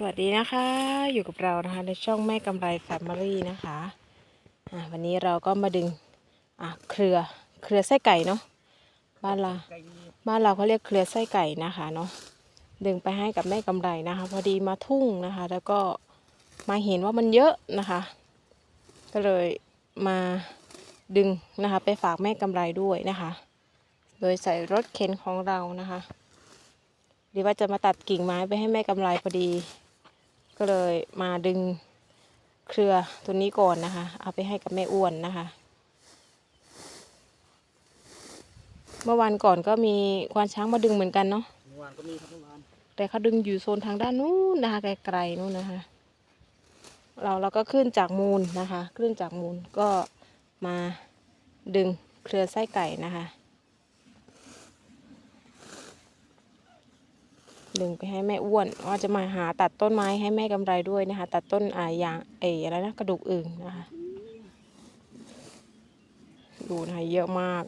สวัสดีนะคะ อยู่กับเรานะคะในช่องแม่กำไรแฟมิลี่นะคะะวันนี้เราก็มาดึงเครือเครือไส้ไก่เนาะบ้านเราบ้านเราเขาเรียกเครือไส้ไก่นะคะเนาะดึงไปให้กับแม่กำไรนะคะ พอดีมาทุ่งนะคะ แล้วก็มาเห็นว่ามันเยอะนะคะ ก็เลยมาดึงนะคะ ไปฝากแม่กำไรด้วยนะคะ โดยใส่รถเข็นของเรานะคะหรือว่าจะมาตัดกิ่งไม้ไปให้แม่กำไรพอดี ก็เลยมาดึงเครือตัวนี้ก่อนนะคะ เอาไปให้กับแม่อ้วนนะคะ เมื่อวันก่อนก็มีควานช้างมาดึงเหมือนกันเนาะเมื่อวานก็มีครับเมื่อวานแต่เขาดึงอยู่โซนทางด้านนู้นนะคะไกลๆนู้นนะคะ เราเราก็ขึ้นจากมูลนะคะขึ้นจากมูลก็มาดึงเครือไส้ไก่นะคะ ดึงไปให้แม่อ้วนว่าจะมาหาตัดต้นไม้ให้แม่กำไรด้วยนะคะ ตัดต้นอายางเออะไรนะกระดูกอึ่งนะคะดูนะคะเยอะมาก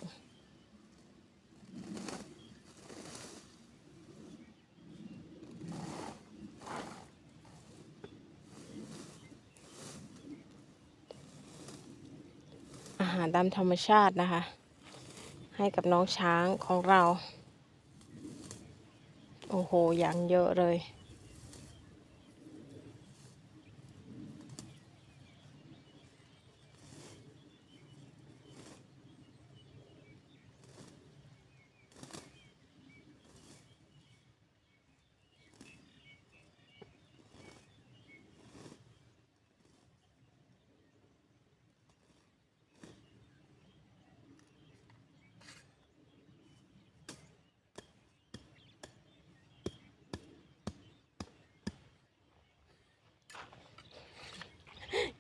อาหารตามธรรมชาตินะคะ ให้กับน้องช้างของเรา โอ้โหอย่างเยอะเลย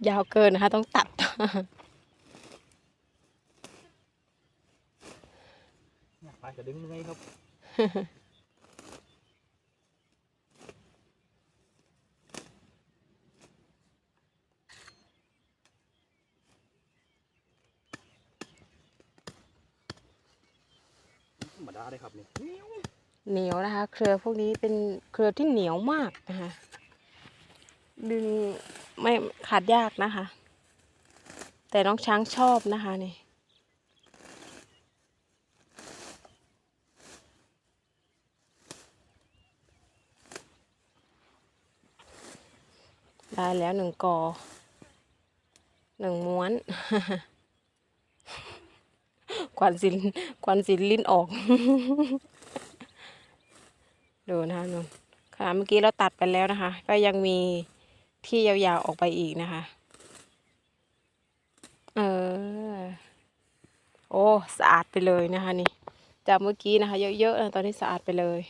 ยาวเกินนะคะ ต้องตัดเนี่ยไปกระดึงยังไงครับธรรมดาเลยครับนี่เหนียวนะคะ เครือพวกนี้เป็นเครือที่เหนียวมากนะคะดึง ไม่ขาดยากนะคะ แต่น้องช้างชอบนะคะนี่ได้แล้วหนึ่งกอหนึ่งม้วนควันสินควันสินลิ้นออก ดูนะคะนุ่นค่ะเมื่อกี้เราตัดไปแล้วนะคะ ก็ยังมี ที่ยาวๆออกไปอีกนะคะ เออ โอ้สะอาดไปเลยนะคะนี่ จากเมื่อกี้นะคะ เยอะๆนะตอนนี้สะอาดไปเลย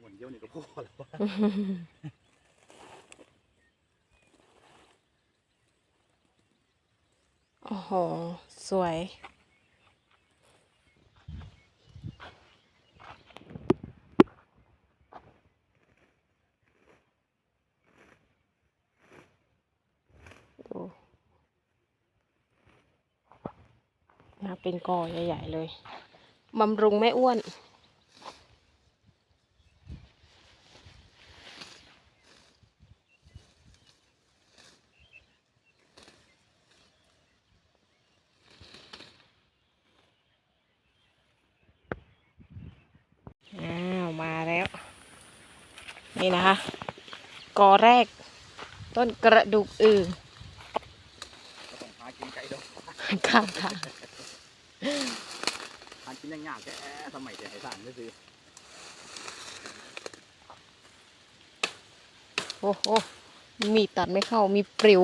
หวนเดียวนี่ก็พอแล้ว โหสวย ดูนะเป็นกอใหญ่ ๆ เลยบำรุงไม่อ้วน อ้าว มาแล้ว นี่นะคะ กอแรก ต้นกระดูกอื่นก็ต้องหากินไก่ดอกค่ะค่ะหากินยังยากแค่สมัยแต่ไอ้สารก็คือโอ้โหมีดตัดไม่เข้ามีปลิว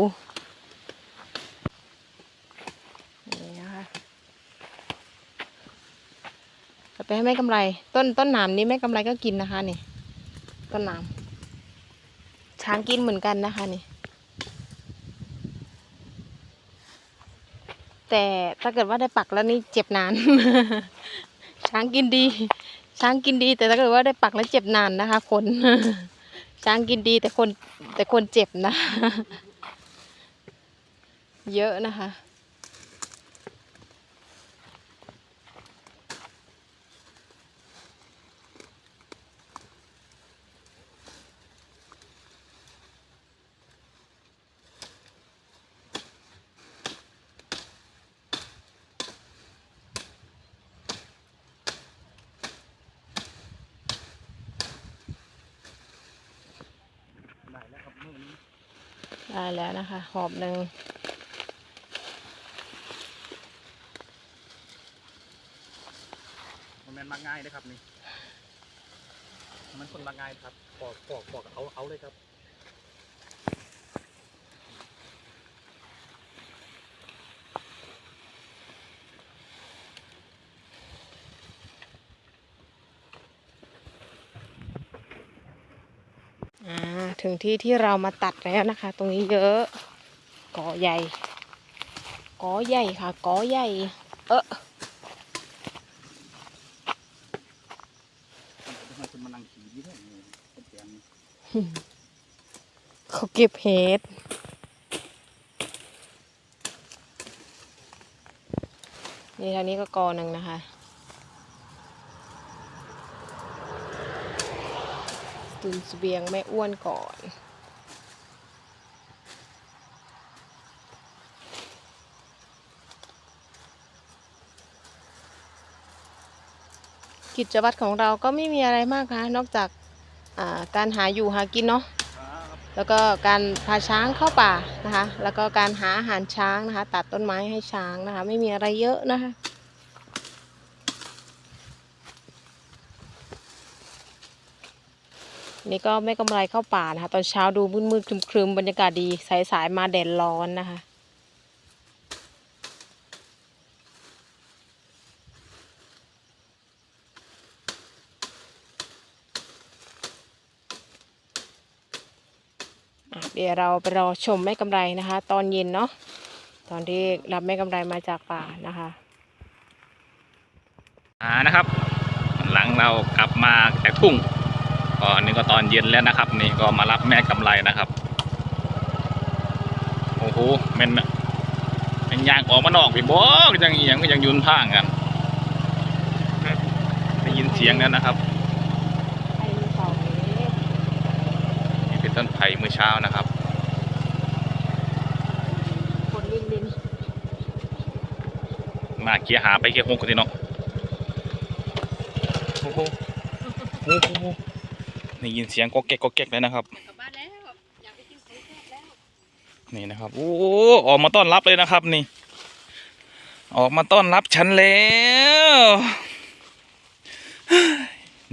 นี่นะคะเอา ไปให้แม่กำไร ต้นต้นหนามนี้แม่กำไรก็กินนะคะนี่ ต้นหนาม ช้างกินเหมือนกันนะคะนี่ แต่ถ้าเกิดว่าได้ปักแล้วนี่เจ็บนาน ช้างกินดี ช้างกินดี แต่ถ้าเกิดว่าได้ปักแล้วเจ็บนานนะคะ คน ช้างกินดีแต่คนแต่คนเจ็บนะ เยอะนะคะ ได้แล้วครับมือนี้ ได้แล้วนะคะ หอบหนึ่งมันแม่นมากง่ายนะครับนี่ มันคนมากง่ายครับปอกปอกปอกเอาเอาเลยครับ อ่า ถึงที่ที่เรามาตัดแล้วนะคะ ตรงนี้เยอะกอใหญ่กอใหญ่ค่ะกอใหญ่ เออทำไมคุณมานั่งขี่นี่ด้วยนี่เป็นแกนเขาเก็บเห็ดนี่ทางนี้ก็กอหนึ่งนะคะ ตุนเสบียงแม่อ้วนก่อน กิจวัตรของเราก็ไม่มีอะไรมากค่ะนอกจากาการหาอยู่หากินเนาะแล้วก็การพาช้างเข้าป่านะคะ แล้วก็การหาอาหารช้างนะคะ ตัดต้นไม้ให้ช้างนะคะ ไม่มีอะไรเยอะนะคะ นี่ก็ไม่กำไรเข้าป่านะคะ ตอนเช้าดูมืดๆครึมๆบรรยากาศดีสายๆมาแดดร้อนนะคะอะเดี๋ยวเราไปรอชมแม่กำไรนะคะ ตอนเย็นเนาะตอนที่รับแม่กำไรมาจากป่านะคะอ่านะครับ หลังเรากลับมาจากทุ่ง ก็นี่ก็ตอนเย็นแล้วนะครับ นี่ก็มารับแม่กำไรนะครับโอ้โหแมันเป็นยางออกมานอกพี่บอกยังยังยังยืนพ่างกันได้ยินเสียงแล้วนะครับใครมีเต่าไหมนี่เป็นต้นไผ่เมื่อเช้านะครับคนลินลินมาเกียร์หาไปเกียร์หกกันทีเนาะโอ้โหโอ้โห ได้ยินเสียงก็แก๊กก็แก๊กเลยนะครับกลับบ้านแล้วอยากไปกินของแซ่บแล้วนี่นะครับโอ้โหออกมาต้อนรับเลยนะครับนี่ ออกมาต้อนรับฉันแล้ว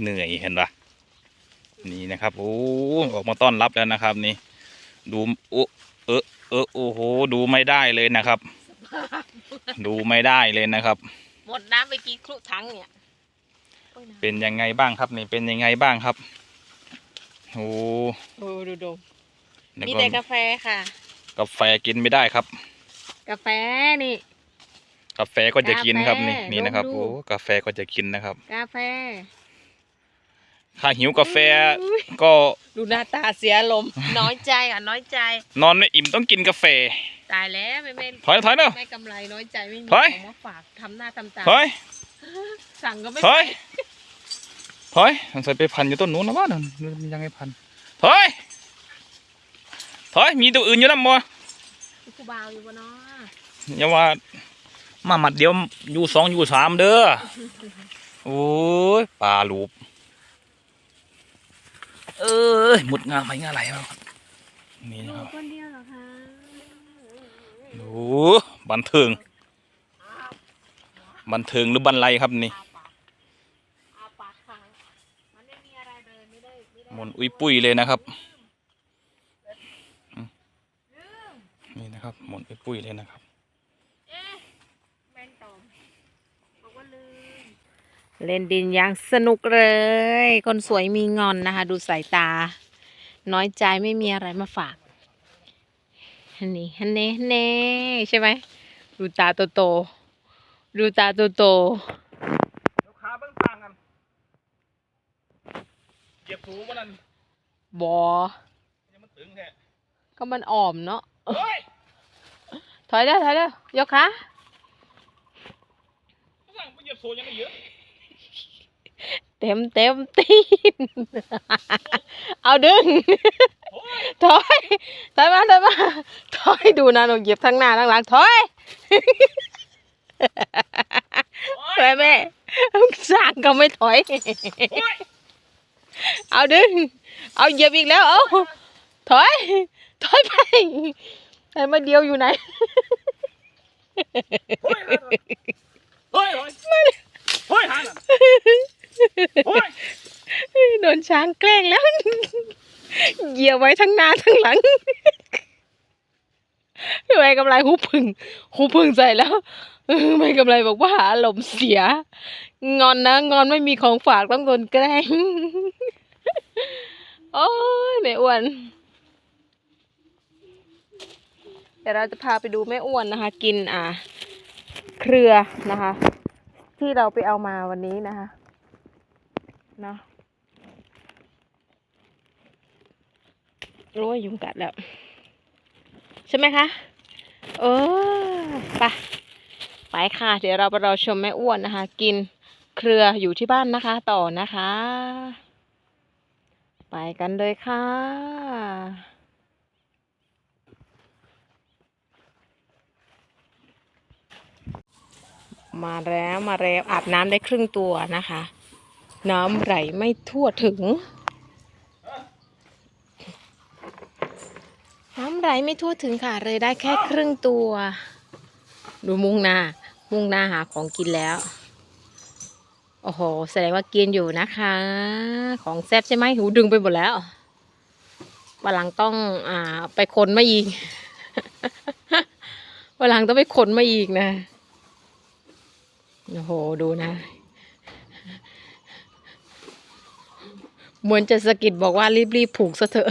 เหนื่อยเห็นปะนี่นะครับโอ้ออกมาต้อนรับแล้วนะครับ นี่ ดูโอ้เออเออโอ้โหดูไม่ได้เลยนะครับ ดูไม่ได้เลยนะครับ หมดน้ำไปกี่ครุถังเนี่ยโอ้ยน้ำเป็นยังไงบ้างครับนี่เป็นยังไงบ้างครับ โอ้โอ้ดูดมแล้วมีก็แต่กาแฟค่ะ กาแฟกินไม่ได้ครับ กาแฟนี่ กาแฟก็จะกินครับนี่กาแฟนี่นะครับลองดู โอ้กาแฟก็จะกินนะครับ กาแฟ ถ้าหิวกาแฟอุ๊ย ก็ดูหน้าตาเสียลมณ์ น้อยใจอะน้อยใจ นอนไม่อิ่มต้องกินกาแฟ ตายแล้วไม่ไม่ถอยถอยเนอะ ไม่กำไรน้อยใจไม่มีถอยของมาฝากทำหน้าทำตาเฮ้ยสั่งก็ไม่เฮ้ย ไปเฮ้ยสงสัยไปพันอยู่ต้นนู้นนะวะนั่นมียังไงพันเฮ้ยเฮ้ยมีตัวอื่นอยู่นะมัวกูบาวอยู่บนน้ออย่าว่ามาหมัดเดียวอยู่สองอยู่สามเด้อโอ้ยปลาลูบเอ้ยหมุดงามไปงาอะไรวะนี่นะครับคนเดียวเหรอคะโอ้บันเทิง บันเทิงหรือบันไลครับนี่ อาปากอาปากค้างมันไม่มีอะไรเลยไม่ได้ไม่ได้มนอุ้ยปุ้ยเลยนะครับ นี่นะครับหมนอุ้ยปุ้ยเลยนะครับเล่นดินอย่างสนุกเลย คนสวยมีงอนนะคะ ดูสายตา น้อยใจไม่มีอะไรมาฝากฮันนี่ฮันเน่ฮันเน่ใช่ไหมดูตาโตโตดูตาโตโต เดี๋ยวขาเบิ้งทาง กันเก็บสูงมันนั่นบอยังมันตึงแท้ก็มันอ่อมเนาะเฮ้ยถอยเร็วถอยเร็วยกขาสั่งไปเหยียบโซยังไม่เยอะเต็มเต็มตีน เอาดึงโอ้ยถอย ถอยมาถอยมา ถอยดูนะหนูเหยียบทั้งหน้าทั้งหลัง ถอยโอ้ยแม่แม่สร้างก็ไม่ถอยโอ้ย เอาดึง เอาเหยียบอีกแล้ว เอาถอย ถอยไปไอ้มาเดียวอยู่ไหนเฮ้ยเฮ้ยเฮ้ยเฮ้ยหันอะเฮ้ยโดนช้างแกล้งแล้ว เหยียบไว้ทั้งหน้าทั้งหลังไม่กำไรหูพึ่งหูพึ่งใส่แล้วไม่กำไรบอกว่าอารมณ์เสีย งอนนะ งอนไม่มีของฝากต้องโดนแกล้ง โอ้ยแม่อ้วน เดี๋ยวเราจะพาไปดูแม่อ้วนนะคะ กินอ่า เครือนะคะ ที่เราไปเอามาวันนี้นะคะเนาะโอ้ยยุงกัดแล้ว ใช่ไหมคะเออไปไปค่ะ เดี๋ยวเราไปราชมแม่อ้วนนะคะ กินเครืออยู่ที่บ้านนะคะ ต่อนะคะ ไปกันเลยค่ะ มาแล้วมาแล้วอาบน้ำได้ครึ่งตัวนะคะ น้ำไหลไม่ทั่วถึง น้ำไหลไม่ทั่วถึงค่ะ เลยได้แค่ครึ่งตัว ดูมุงนา มุงนาหาของกินแล้ว โอ้โห แสดงว่ากินอยู่นะคะ ของแซ่บใช่ไหมหูดึงไปหมดแล้ววันหลังต้องอ่า ไปขนมาอีกวันหลังต้องไปขนมาอีกนะ โอ้โห ดูนะ เหมือนจะสะกิดบอกว่ารีบๆผูกซะเถอะ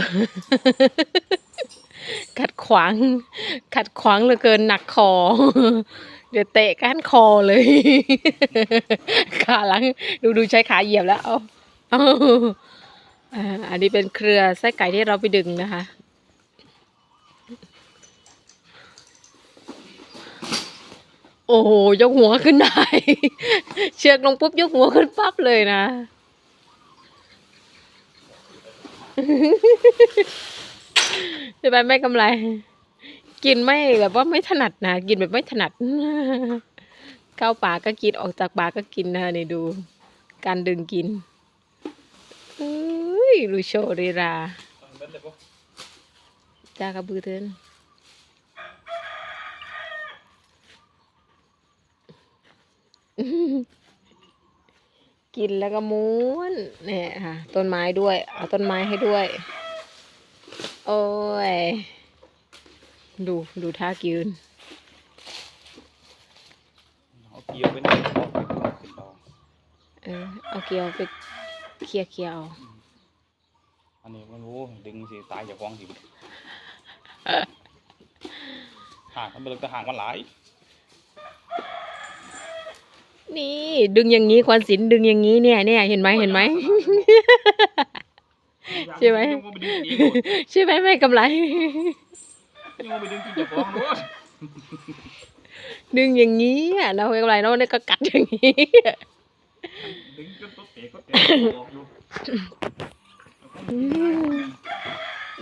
ขัดขวาง ขัดขวางเหลือเกินหนักคอ เดี๋ยวเตะก้านคอเลย ขาหลัง ดูดูใช้ขาเหยียบแล้ว เอาเอาอ่าอันนี้เป็นเครือไส้ไก่ที่เราไปดึงนะคะ โอ้โห ยกหัวขึ้นได้ เชือกลงปุ๊บ ยกหัวขึ้นปั๊บเลยนะใช่ไหมไม่กำไร กินไม่แบบว่าไม่ถนัดนะ กินแบบไม่ถนัด เข้าปากก็กินออกจากปากก็กินนะนี่ดู การดึงกินอุ้ยลูโชว์รีราจ้ากระบือเทินกินแล้วก็ม้วนเนี่ยค่ะ ต้นไม้ด้วย เอาต้นไม้ให้ด้วย โอ้ย ดูดูท่ากินเอาเกียวไปหน่อยเอาไปก่อนขึ้นต่อเออเอาเกลียวไปเคลียร์เคลียร์เอาอันนี้ไม่รู้ดึงสิตายจากฟ้องสิห่างมันเป็นตะห่างมันหลายนี่ ดึงอย่างนี้ควันสินดึงอย่างนี้เนี่ยเนี่ยเห็นไหมเห็นไหมใช่ไหมยังว่าไปดึงกินใช่ไหมไม่กำไร ยังว่าไปดึงกินจากฟ้องรู้ดึงอย่างนี้อะเราไม่กำไรเนาะเนี่ยก็กัดอย่างนี้ดึงจนตัวเตะก็เตะออกอยู่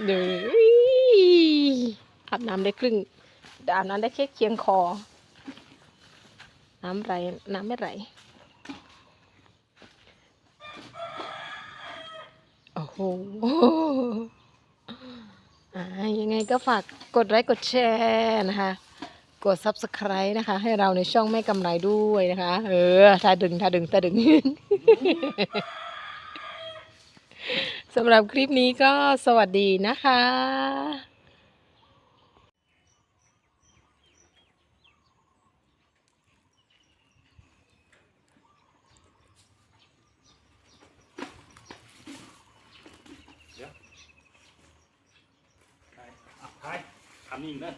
ดูอาบน้ำได้ครึ่งแต่อาบน้ำได้แค่เคียงคอ น้ำไหลน้ำไม่ไหลโอ้โหอ่า ยังไงก็ฝากกดไลค์กดแชร์นะคะ กด subscribe นะคะ ให้เราในช่องแม่กำไรด้วยนะคะ เออทาดึงทาดึงทาดึงสำหรับคลิปนี้ก็สวัสดีนะคะ นี่นะ